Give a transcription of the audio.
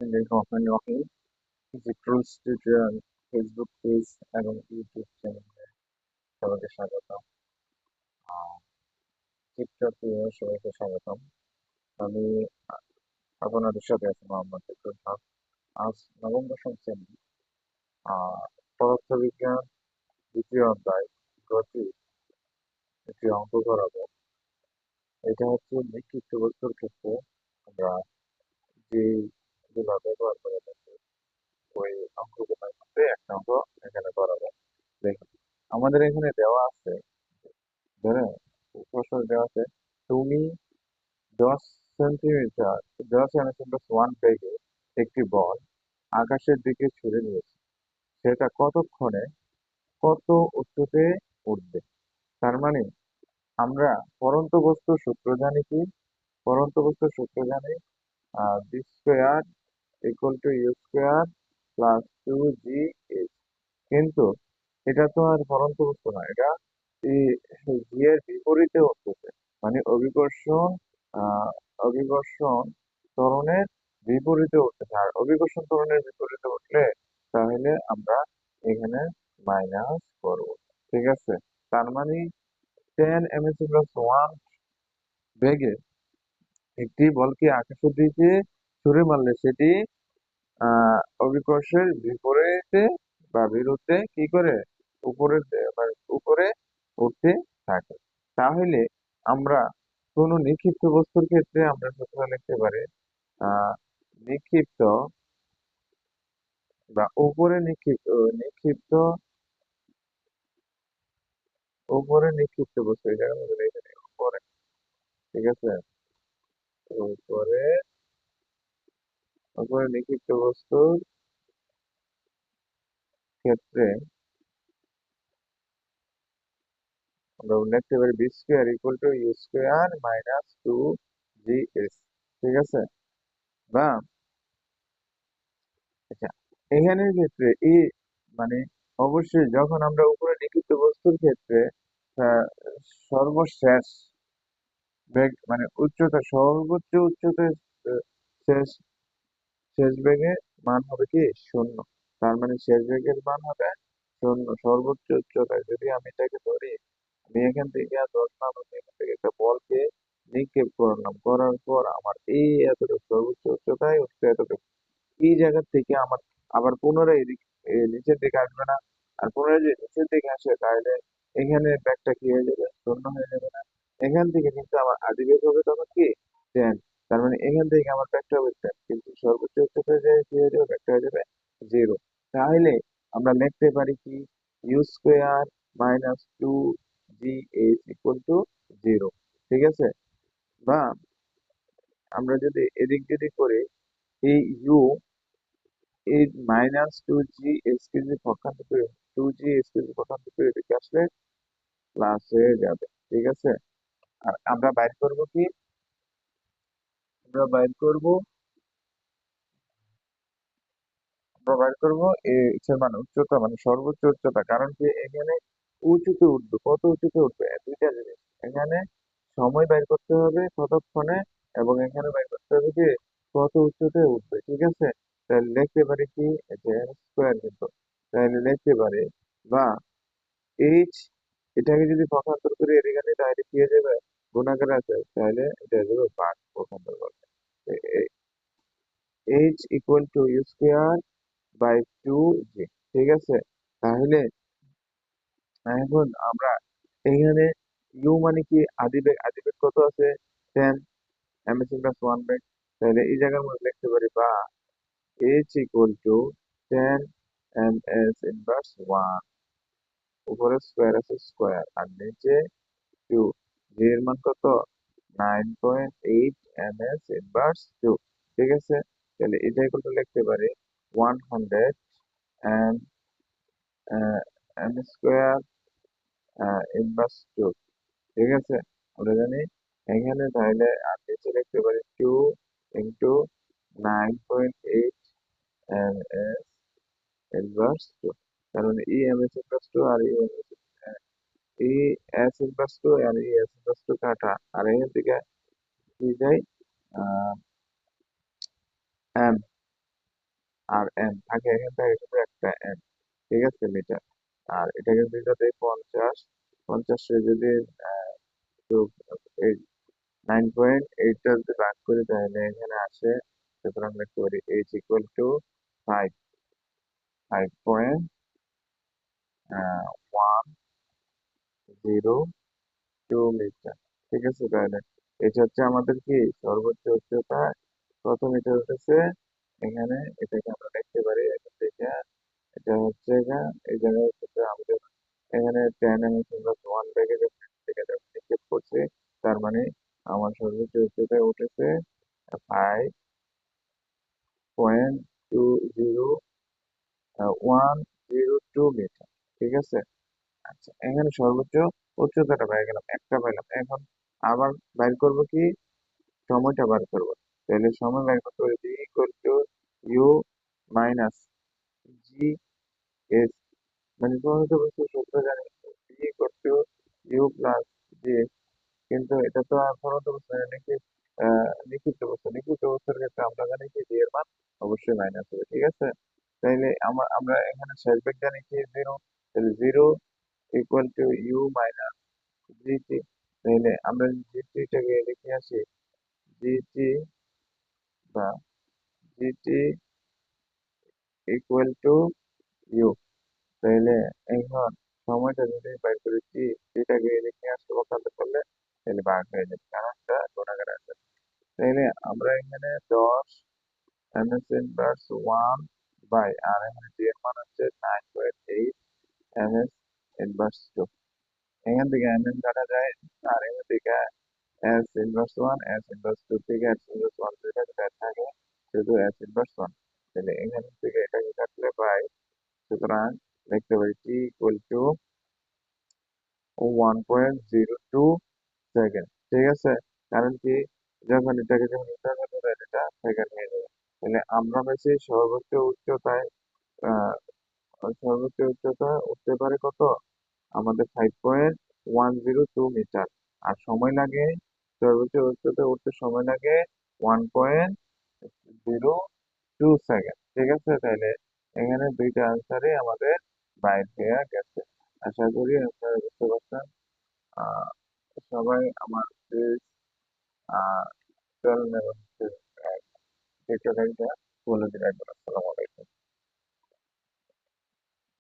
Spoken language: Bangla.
বিসমিল্লাহির রহমানির রহিম টুলস টিউটোরিয়াল ফেসবুক পেজ এবং ইউটিউব চ্যানেলে সবাইকে স্বাগতম টিকটকে সবাইকে স্বাগতম আমি আপনাদের সাথে আছি মোহাম্মদ ইকরুল হক আজ নবম দশম শ্রেণি পদার্থবিজ্ঞান দ্বিতীয় অধ্যায় গতি একটি অঙ্ক করাবো এটা হচ্ছে বিক্ষিপ্ত বস্তুর ক্ষেত্রে আমরা যে যেগুলো ব্যবহার করে থাকি ওই অঙ্কগুলোর মধ্যে একটা অঙ্ক এখানে করাবো দেখুন আমাদের এখানে দেওয়া আছে ধরে প্রশ্ন দেওয়া আছে তুমি দশ সেন্টিমিটার দশ সেন্টিমিটার ওয়ান বেগে একটি বল আকাশের দিকে ছুড়ে নিয়েছে সেটা কতক্ষণে কত উচ্চতে উঠবে তার মানে আমরা পরন্ত বস্তুর সূত্র জানি কি? পরন্ত বস্তুর সূত্র জানি V square U square plus two G H কিন্তু এটা তো আর পরন্ত বস্তু না এটা জি এর বিপরীতে উঠতেছে মানে অভিকর্ষণ অভিকর্ষণ ত্বরণের বিপরীতে উঠতেছে আর অভিকর্ষণ ত্বরণের বিপরীতে উঠলে তাহলে আমরা এখানে মাইনাস করব, ঠিক আছে? তার মানে ten M S plus one বেগে একটি বলকে আকাশের দিকে ছুড়ে মারলে সেটি অভিকর্ষের বিপরীতে বা বিরুদ্ধে কি করে? উপরে উপরে উঠতে থাকে। তাহলে আমরা কোন নিক্ষিপ্ত বস্তুর ক্ষেত্রে আমরা সূত্র লিখতে পারি নিক্ষিপ্ত বা উপরে নিক্ষিপ্ত নিক্ষিপ্ত, উপরে নিক্ষিপ্ত বস্তু এই জায়গার মধ্যে উপরে। ঠিক আছে? উপরে উপরে নিক্ষিপ্ত বস্তুর ক্ষেত্রে আমরা পারি V square equal to U square minus two G S ঠিক আছে? বা আচ্ছা এখানের ক্ষেত্রে এই মানে অবশ্যই যখন আমরা উপরে লিখিত বস্তুর ক্ষেত্রে সর্বশেষ বেগ মানে উচ্চতা, সর্বোচ্চ উচ্চতা শেষ শেষ বেগের মান হবে কি? শূন্য। তার মানে শেষ বেগের মান হবে শূন্য, সর্বোচ্চ উচ্চতায়। যদি আমি এটাকে ধরি, আমি এখান থেকে দশ নাম এখান থেকে একটা বলকে নিক্ষেপ করলাম। করার পর আমার এই এতটুকু সর্বোচ্চ উচ্চতায় উঠতে এতটুকু। এই জায়গা থেকে আমার আবার পুনরায় নিচের দিকে আসবে না। আর পুনরায় যদি নিচের দিকে আসে, তাহলে এখানে ব্যাগটা কি হয়ে যাবে? শূন্য হয়ে যাবে না। এখান থেকে কিন্তু আমার আদি বেগ হবে তখন কি? টেন তার মানে এখান থেকে আমার হবে টেন কিন্তু সর্বোচ্চ উচ্চতায় যে কি হয়ে যাবে? ব্যাগটা হয়ে যাবে জিরো তাহলে আমরা লিখতে পারি কি? U square minus two G H equal to zero ঠিক আছে? বা আমরা যদি এদিক যদি করে, এই ইউ এই মাইনাস টু জি এস কেজি পক্ষান্ত করে টু জি এস কেজি পক্ষান্ত করে এদিকে আসলে প্লাস হয়ে যাবে। ঠিক আছে? আর আমরা বাইর করব কি? আমরা বাইর করব। আমরা বাইর করব ইচ্ছার মানে উচ্চতা মানে সর্বোচ্চ উচ্চতা। কারণ কি? এখানে উঁচুতে উঠবে। কত উঁচুতে উঠবে? দুইটা জিনিস। এখানে সময় বাইর করতে হবে কতক্ষণে এবং এখানে বাইর করতে হবে কি? কত উচ্চতে উঠবে, ঠিক আছে? তাহলে লিখতে পারি কি? স্কোয়ার কিন্তু। তাহলে লিখতে পারি বা এইচ এটাকে যদি পক্ষান্তর করি এখানে তাহলে কি হয়ে যাবে গুণাকার আছে। তাহলে এটা হয়ে যাবে পাঁচ। H equal to U square by two G ঠিক আছে? তাহলে, এখন আমরা এখানে ইউ মানে কি? আদিবেগ আদিবেগ কত আছে? Ten M S plus one বেগ তাহলে এই জায়গার মধ্যে লিখতে পারি বা H equal to ten M S inverse one উপরে স্কোয়ার আছে স্কোয়ার আর নিচে টু জি এর মান কত? Nine point eight M S inverse two ঠিক আছে? তাহলে এটা ইকুয়াল লিখতে পারি। One hundred M M square inverse two ঠিক আছে? আমরা জানি এখানে তাহলে আর নিচে লিখতে পারি two into nine point eight M S inverse two কারণ E M S inverse two আর E M S E S inverse two আর ই এস ইনভার্স টু কাটা। আর এখান থেকে কি যায় এম আর এম থাকে এখান থেকে শুধু একটা এম ঠিক আছে, মিটার। আর এটাকে যদি পঞ্চাশ, পঞ্চাশে যদি নাইন পয়েন্ট এইটটা যদি ভাগ করি, তাহলে এখানে আসে সুতরাং লিখতে পারি H equal to five five point one zero two metre ঠিক আছে, তাহলে। এটা হচ্ছে আমাদের কি? সর্বোচ্চ উচ্চতা কত মিটার উঠেছে এখানে এটাকে আমরা দেখতে পারি। এখান থেকে এটা হচ্ছে এই জায়গায় আমাদের এখানে কিংবা ওয়ান ব্যাগে নিক্ষেপ করছে, তার মানে আমার সর্বোচ্চ উচ্চতায় উঠেছে five point two zero one zero two metre ঠিক আছে? আচ্ছা এখানে সর্বোচ্চ উচ্চতাটা পেয়ে গেলাম, একটা পেলাম এখন আবার বাইর করব কি? সময়টা বার করব। তাহলে সময় বাইর করতে হবে equal to U minus G S মানে প্রণীত বস্তুর সূত্র জানি V equal to U plus G S কিন্তু এটা তো আর প্রণীত বস্তু না, নাকি নিক্ষিপ্ত বস্তু নিক্ষিপ্ত বস্তুর ক্ষেত্রে আমরা জানি কি জি এর মান অবশ্যই মাইনাস হবে ঠিক আছে? তাইলে আমরা আমরা এখানে শেষ বেগ জানি কি জিরো তাহলে zero equal to U minus GT তাহলে আমরা জিটিটাকে লিখে আসি জিটি বা জিটি ইকুয়াল টু ইউ তাহলে এখন সময়টা যদি বাইর করেছি যেটাকে লিখে আসতে বকাতে করলে তাহলে ভাগ হয়ে যাবে কারণটা গুণাগার আছে তাহলে আমরা এখানে দশ M S inverse one by আর এখানে জি এর মান হচ্ছে nine point eight M S inverse two এখান থেকে এম এন কাটা যায় আর এখান থেকে S inverse one S inverse two থেকে এস ইনভার্স ওয়ান যেটা যেটা থাকে শুধু এস ইনভার্স ওয়ান তাহলে এখান থেকে এটাকে কাটলে পাই সুতরাং লিখতে পারি one point zero two second ঠিক আছে? কারণ কি? যখন এটাকে যখন মিটার মধ্যে দেয়, এটা সেকেন্ড হয়ে যাবে। তাহলে আমরা পেয়েছি সর্বোচ্চ উচ্চতায় সর্বোচ্চ উচ্চতা উঠতে পারে কত? আমাদের five point one zero two metre আর সময় লাগে সর্বোচ্চ উচ্চতা উঠতে সময় লাগে one point zero two second ঠিক আছে? তাহলে এখানে দুইটা আনসারই আমাদের বাইর হয়ে গেছে। আশা করি আপনারা বুঝতে পারছেন। সবাই আমার চ্যানেল এবং টিকটক আইডিটা ফলো আসসালামু আলাইকুম।